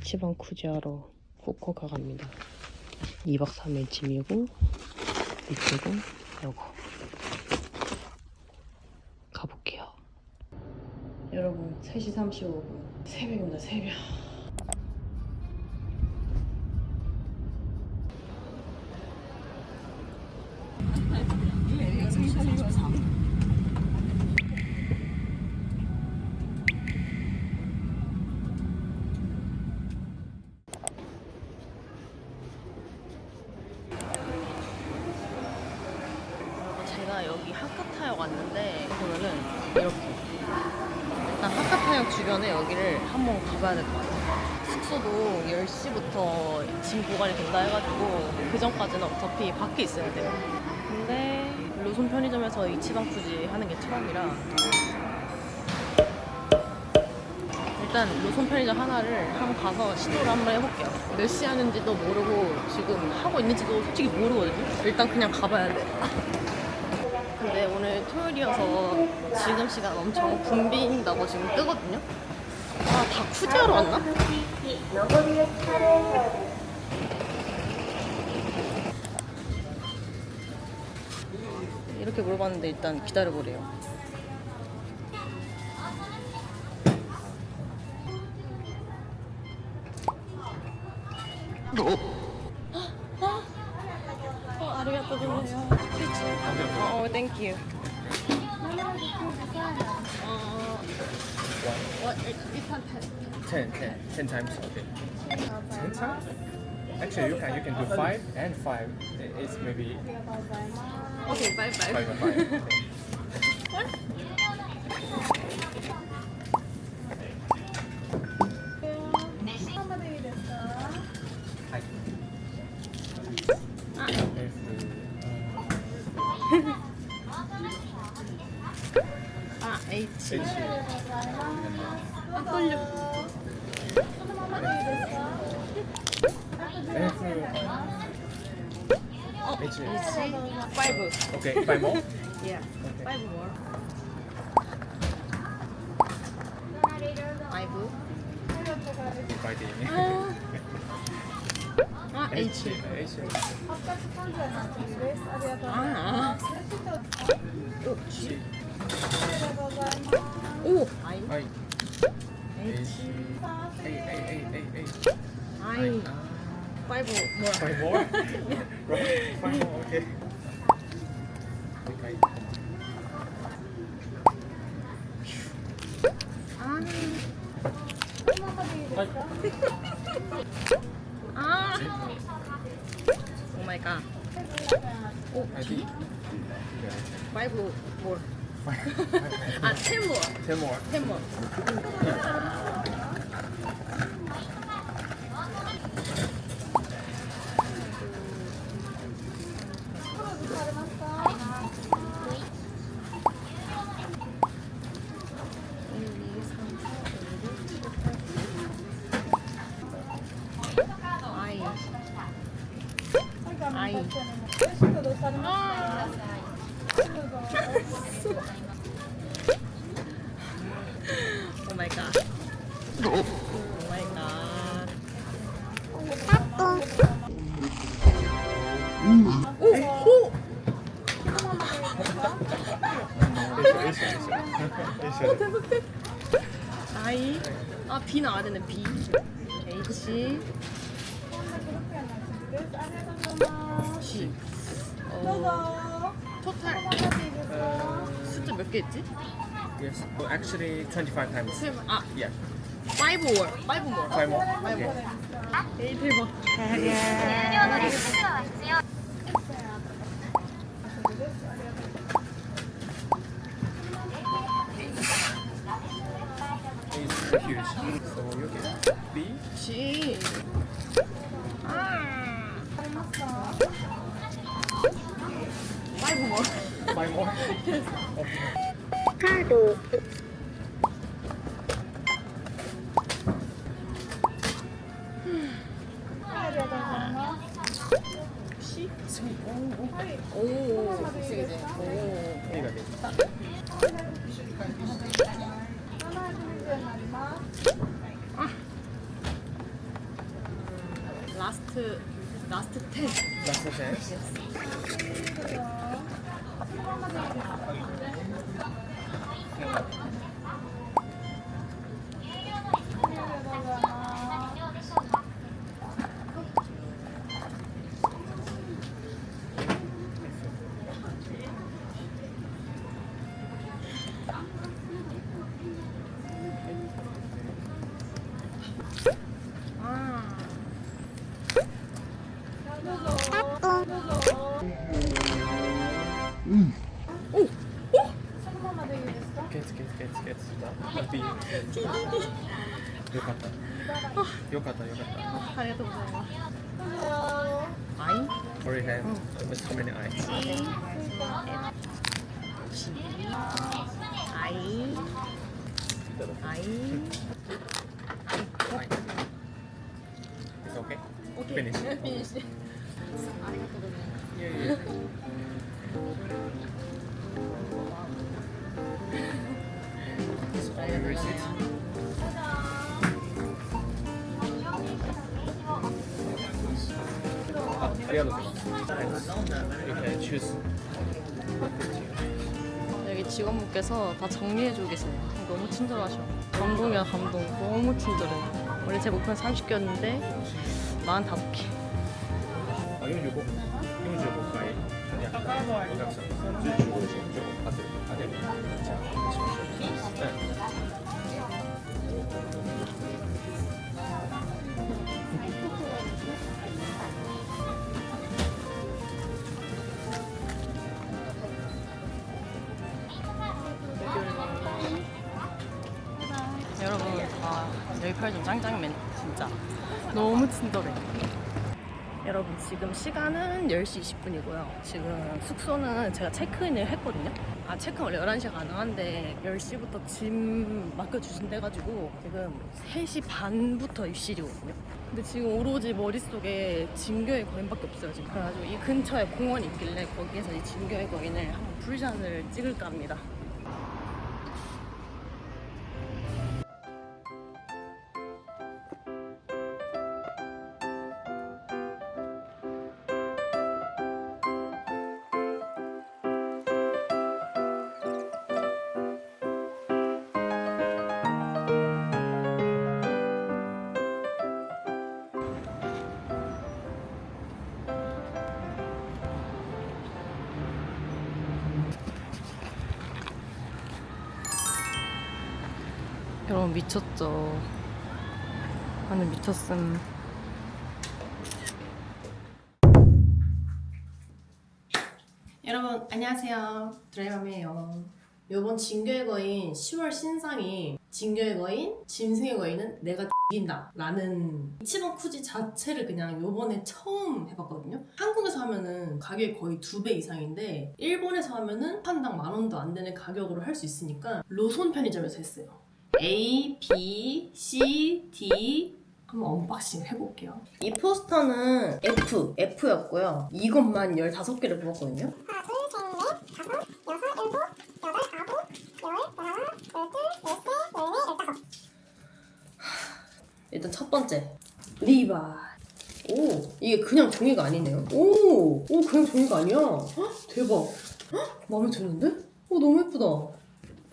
이치방 쿠지하러 후쿠오카 갑니다. 2박 3일 짐이고 이쪽은 요거 가볼게요. 여러분 3시 35분 새벽입니다 새벽. 하카타역 주변에 여기를 한번 가봐야 될 것 같아요. 숙소도 10시부터 짐 보관이 된다 해가지고 그 전까지는 어차피 밖에 있어야 돼요. 근데 로손 편의점에서 이치방 쿠지 하는 게 처음이라 일단 로손 편의점 하나를 한번 가서 시도를 한번 해볼게요. 몇 시 하는지도 모르고 지금 하고 있는지도 솔직히 모르거든요. 일단 그냥 가봐야 돼. 토요일이어서 지금 시간 엄청 붐빈다고 지금 뜨거든요. 아, 다 쿠지하러 왔나? 이렇게 물어봤는데 일단 기다려보래요. 어, 아리가또 고자이마스. 어, 땡큐. 어, what? 일단 10, 10, 10 times. Okay. 10 times? Actually, you can you can do 5 and 5. It's maybe 오케이, 바이바이. Uh, 아, 떨려. 어, H. H. Five. okay, 5 more? Yeah. Five more. Five. Fighting. 아, 아, H. H. 아, 오, G. I. Five more. Five more? right? Five more, okay. Okay. 아. 아. 오 마이 갓. 오, I think. Five more. Five. 아, ten more. Ten more. ten more. 몇 개 있지? Yes. Well, actually, 25 times. 세 번. 아, Yeah. 5 more. 5 more. Five more. Five Okay. 에이, 대박. It's huge. So you get B. G. 라스트 라스트 10 That's the chance. Get, 聞いてよかった。よかった。よかった。ありがとうございます。 여기 직원분께서 다 정리해주고 계세요. 너무 친절하셔. 감동이야, 감동. 너무 친절해. 원래 제 목표는 30개였는데, 45개. 아, 이건 요거. 이건 요거. 뭐 가위. 아니야. 각선. 이건 요거. 이건 요거. 아, 네. 자, 잠시만요. 네. 편의점 짱짱맨 진짜. 너무 친절해. 여러분 지금 시간은 10시 20분이고요. 지금 숙소는 제가 체크인을 했거든요. 아 체크는 원래 11시에 가능한데 10시부터 짐 맡겨주신대가지고 지금 3시 반부터 입실이거든요. 근데 지금 오로지 머릿속에 진교의 거인밖에 없어요 지금. 그래가지고 이 근처에 공원이 있길래 거기에서 이 진교의 거인을 한번 풀샷을 찍을까 합니다 미쳤죠. 완전 미쳤음. 여러분 안녕하세요. 드라이버메예요. 요번 진교의 거인 10월 신상이 진교의 거인, 짐승의 거인은 내가 이긴다 라는 이치방 쿠지 자체를 그냥 요번에 처음 해봤거든요. 한국에서 하면은 가격이 거의 두 배 이상인데 일본에서 하면은 판당 만 원도 안 되는 가격으로 할 수 있으니까 로손 편의점에서 했어요. A, B, C, D. 한번 언박싱 해볼게요. 이 포스터는 F, F였고요. 이것만 15개를 뽑았거든요. 일단 첫 번째. 리바 오 이게 그냥 종이가 아니네요. 오, 오 그냥 종이가 아니야. 헉, 대박. 헉, 마음에 드는데? 오 너무 예쁘다.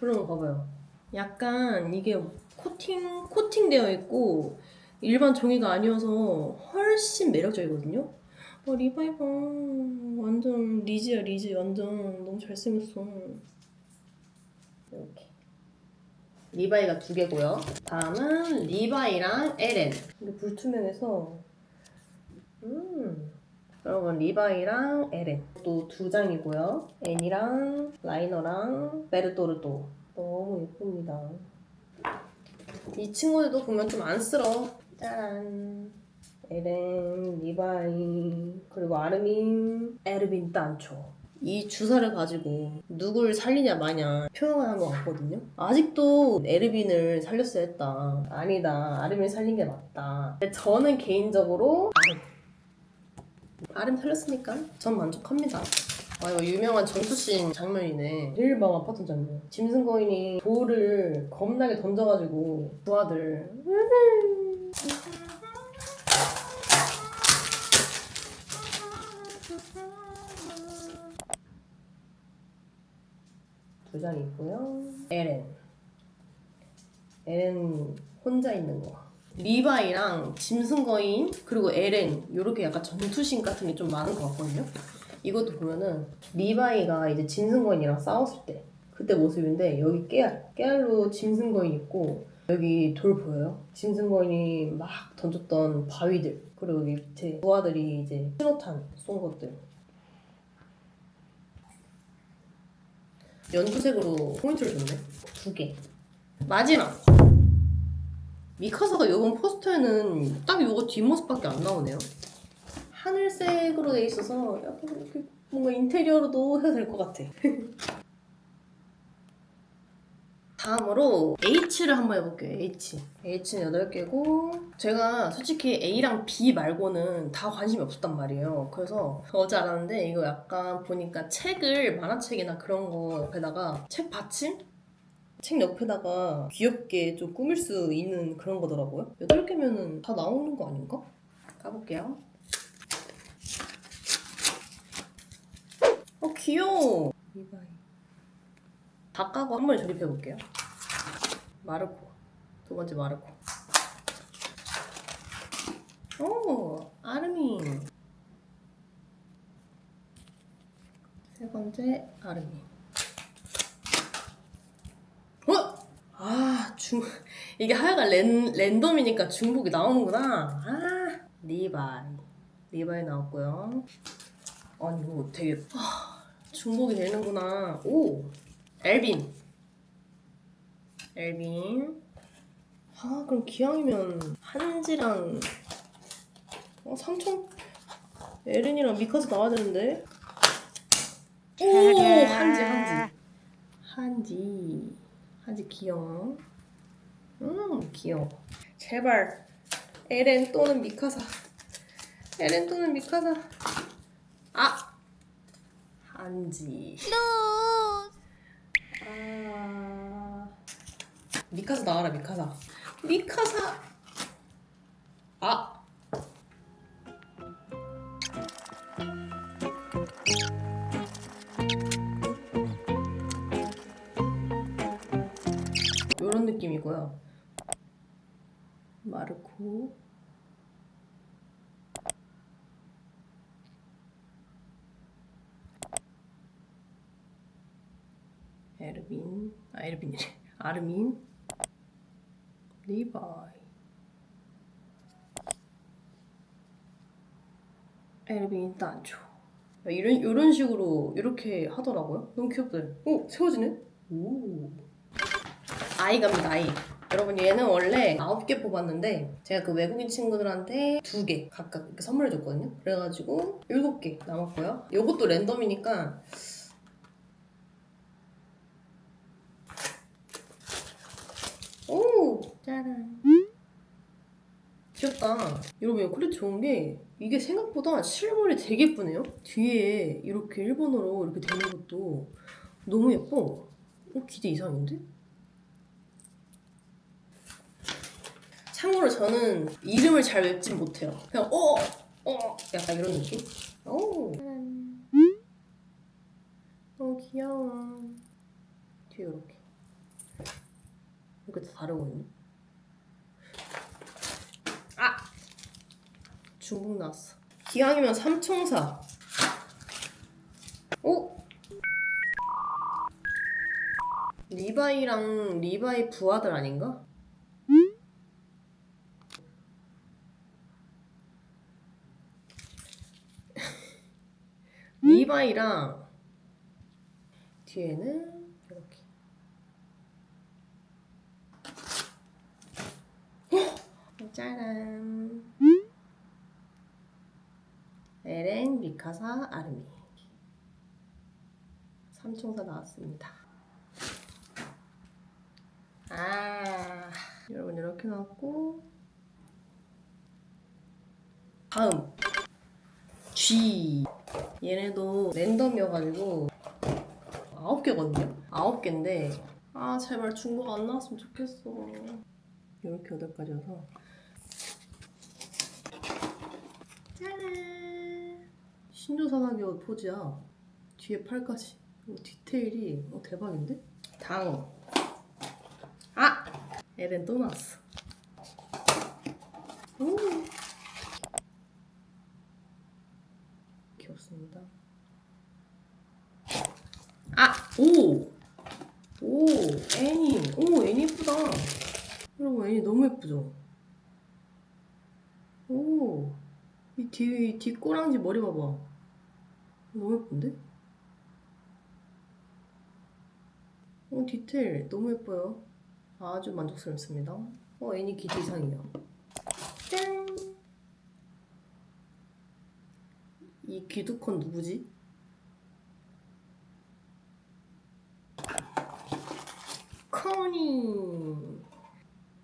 그러면 봐봐요 약간 이게 코팅 코팅되어 있고 일반 종이가 아니어서 훨씬 매력적이거든요 어 리바이바 완전 리즈야 리즈 완전 너무 잘생겼어 이렇게 리바이가 두 개고요. 다음은 리바이랑 에렌. 이게 불투명해서 음. 여러분 리바이랑 에렌 또 두 장이고요. 앤이랑 라이너랑 베르토르도 너무 예쁩니다. 이 친구들도 보면 좀 안쓰러워. 짜란. 에렌, 리바이, 그리고 아르민, 에르빈 단초. 이 주사를 가지고 누굴 살리냐 마냐 표현을 한 것 같거든요. 아직도 에르빈을 살렸어야 했다. 아니다. 아르민 살린 게 맞다. 저는 개인적으로 아름. 아름 살렸으니까 전 만족합니다. 아 이거 유명한 전투씬 장면이네. 릴밤 아파트 장면. 짐승거인이 돌을 겁나게 던져가지고 부하들. 두 장이 있고요. 에렌. 에렌 혼자 있는 거. 리바이랑 짐승거인 그리고 에렌. 요렇게 약간 전투신 같은 게 좀 많은 것 같거든요. 이것도 보면은 리바이가 이제 짐승 거인이랑 싸웠을 때 그때 모습인데 여기 깨알 깨알로 짐승 거인 있고 여기 돌 보여요? 짐승 거인이 막 던졌던 바위들. 그리고 여기 밑에 부하들이 이제 신호탄 쏜 것들. 연두색으로 포인트를 줬네. 두 개. 마지막. 미카사가 이번 포스터에는 딱 이거 뒷모습밖에 안 나오네요 하늘색으로 돼 있어서 약간 이렇게 뭔가 인테리어로도 해도 될 것 같아 다음으로 H를 한번 해볼게요. H. H는 8개고 제가 솔직히 A랑 B 말고는 다 관심이 없었단 말이에요. 그래서 어제 알았는데 이거 약간 보니까 책을 만화책이나 그런 거 옆에다가 책 받침? 책 옆에다가 귀엽게 좀 꾸밀 수 있는 그런 거더라고요. 8개면은 다 나오는 거 아닌가? 까볼게요. 어 귀여워. 이바이. 다 까고 한 번에 조립해 볼게요. 마르코. 두 번째 마르코. 오, 아르민. 세 번째 아르민. 어? 아, 중 이게 하여간 랜, 랜덤이니까 중복이 나오는구나. 아, 리바이. 리바이 나왔고요. 아니 이거 되게 아, 중복이 되는구나. 오, 엘빈. 엘빈. 아, 그럼 기왕이면 한지랑 어, 삼촌 에렌이랑 미카스 나와야 되는데. 오, 한지, 한지. 한지. 한지 귀여워. 음, 귀여워. 제발. 에렌 또는 미카사. 에렌 또는 미카사. 아! 한지. 아. 미카사 나와라, 미카사. 미카사! 아르민, 리바이, 에르빈 단초. 이런 이런 식으로 이렇게 하더라고요. 너무 귀엽다. 오 세워지네. 오. 아이 갑니다 아이. 여러분 얘는 원래 9개 뽑았는데 제가 그 외국인 친구들한테 2개 각각 이렇게 선물해 줬거든요. 그래가지고 7개 남았고요. 이것도 랜덤이니까 오! 짜란. 귀엽다. 여러분, 이 콜렉 좋은 게 이게 생각보다 실물이 되게 예쁘네요. 뒤에 이렇게 일본어로 이렇게 되는 것도 너무 예뻐. 어, 기대 이상인데? 참고로 저는 이름을 잘 외우진 못해요. 그냥 어! 어! 약간 이런 느낌? 오! 짜란. 어, 귀여워. 뒤에 이렇게. 이렇게 다 다르거든요. 아! 중복 나왔어. 기왕이면 삼총사. 오! 리바이랑 리바이 부하들 아닌가? 리바이랑 뒤에는 이렇게 짜란. 에렌, 미카사, 아르미. 삼총사 나왔습니다. 아, 여러분 이렇게 나왔고 다음 G. 얘네도 랜덤이어가지고 아홉 개거든요. 아홉 개인데 아 제발 중복 안 나왔으면 좋겠어. 이렇게 여덟 가지 여서 짜란 신조사나기 옷 포즈야 뒤에 팔까지 어, 디테일이 어, 대박인데? 당. 아! 에렌 또 나왔어. 오. 귀엽습니다. 아! 오! 오! 애니. 오, 애니 예쁘다. 여러분, 애니 너무 예쁘죠? 오! 이 뒤, 뒷꼬랑지 머리 봐봐. 너무 예쁜데? 어, 디테일 너무 예뻐요. 아주 만족스럽습니다. 어, 애니 기대 이상이야. 짠! 이 귀두콘 누구지? 커니!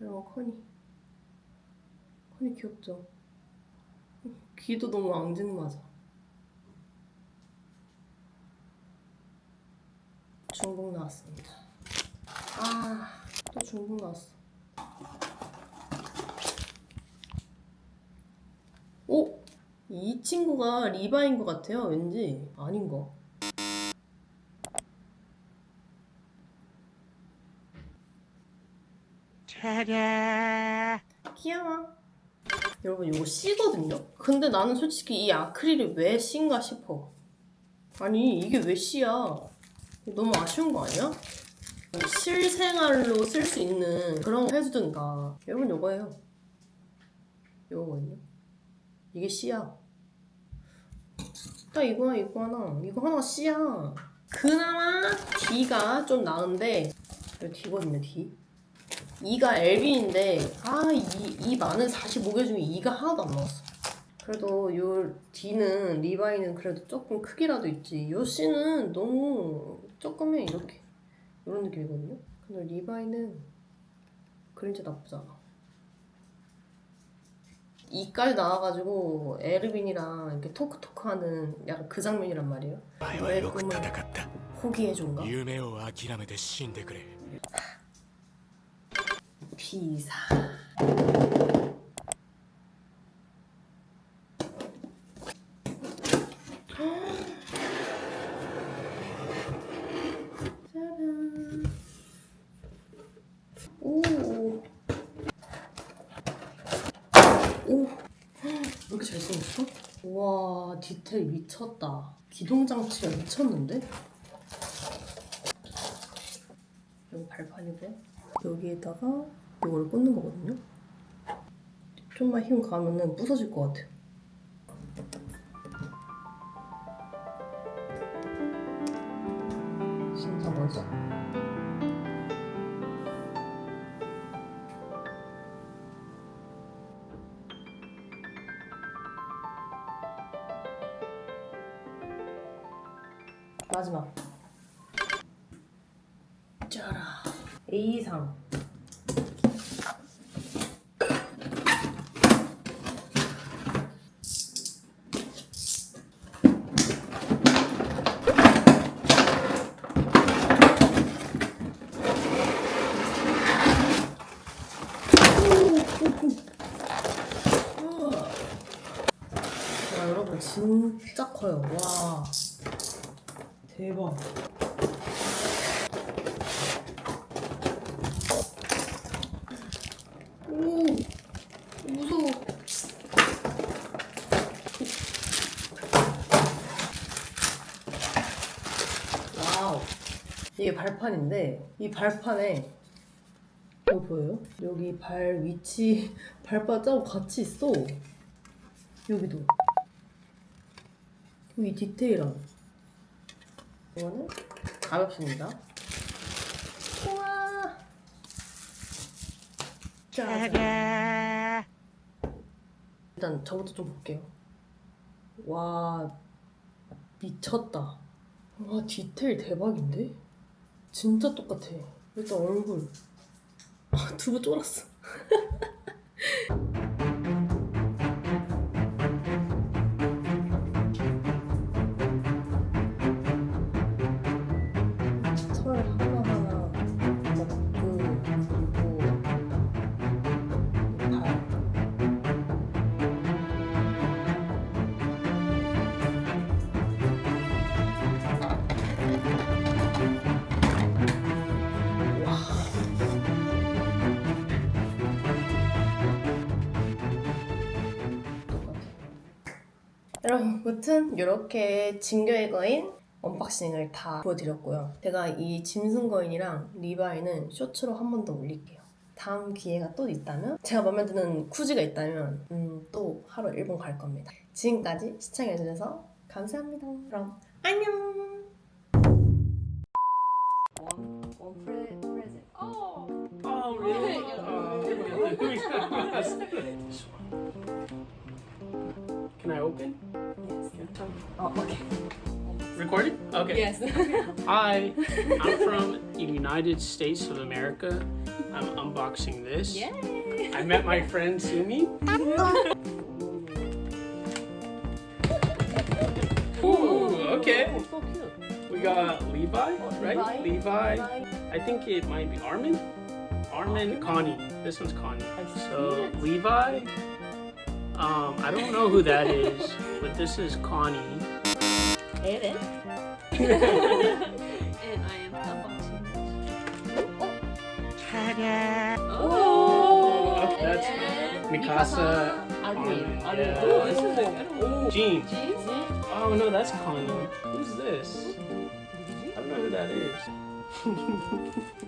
여러분, 커니. 커니 귀엽죠? 귀도 너무 앙증맞아. 중복 나왔습니다. 아, 또 중복 나왔어. 오! 이 친구가 리바인 것 같아요, 왠지. 아닌가? 귀여워. 여러분, 이거 C거든요? 근데 나는 솔직히 이 아크릴이 왜 C인가 싶어. 아니, 이게 왜 C야? 너무 아쉬운 거 아니야? 실생활로 쓸 수 있는 그런 거 해주든가. 여러분, 요거예요. 요거거든요. 이게 C야. 딱 이거 하나, 이거 하나. 이거 하나가 C야. 그나마 D가 좀 나은데, 이거 D거든요, D. 2가 LB인데, 아, 이, 이 많은 45개 중에 2가 하나도 안 나왔어. 그래도 요 D는, 리바이는 그래도 조금 크기라도 있지. 요 C는 너무 조금은 이렇게 이런 느낌이거든요. 근데 리바이는 그림자 나쁘지 않아. 이까지 나와가지고 에르빈이랑 이렇게 토크토크하는 약간 그 장면이란 말이에요. 내 꿈을 포기해준가? 비사. 와, 디테일 미쳤다. 기동장치가 미쳤는데? 여기 발판이고 여기에다가 이걸 꽂는 거거든요. 좀만 힘 가면은 부서질 것 같아요. 이상. 발판인데 이 발판에 이거 보여요? 여기 발 위치 발바닥 같이 있어. 여기도. 이 디테일한. 이거는 가볍습니다. 우와. 짜잔. 일단 저부터 좀 볼게요. 와 미쳤다. 와 디테일 대박인데? 진짜 똑같아. 일단 얼굴. 아, 두부 쫄았어. 여러분, 무튼 이렇게 진교의 거인 언박싱을 다 보여드렸고요. 제가 이 짐승 거인이랑 리바이는 쇼츠로 한 번 더 올릴게요. 다음 기회가 또 있다면 제가 마음에 드는 쿠지가 있다면 음, 또 하루 일본 갈 겁니다. 지금까지 시청해주셔서 감사합니다. 그럼 안녕. Recording? Okay. Yes. Hi, I'm from the United States of America. I'm unboxing this. Yay! I met my friend Sumi. Ooh, okay. Oh, so cute. We got Levi, right? Levi. Levi. I think it might be Armin. Armin, Connie. This one's Connie. So. Levi. Um, I don't know who that is, but this is Connie. Erin. and I am unboxing. Oh. Kaya. Oh. oh. That's and Mikasa. Armin. Armin. Yeah. Oh, this is a good one. Jean. Jean. Oh no, that's Connie. Who's this? I don't know who that is.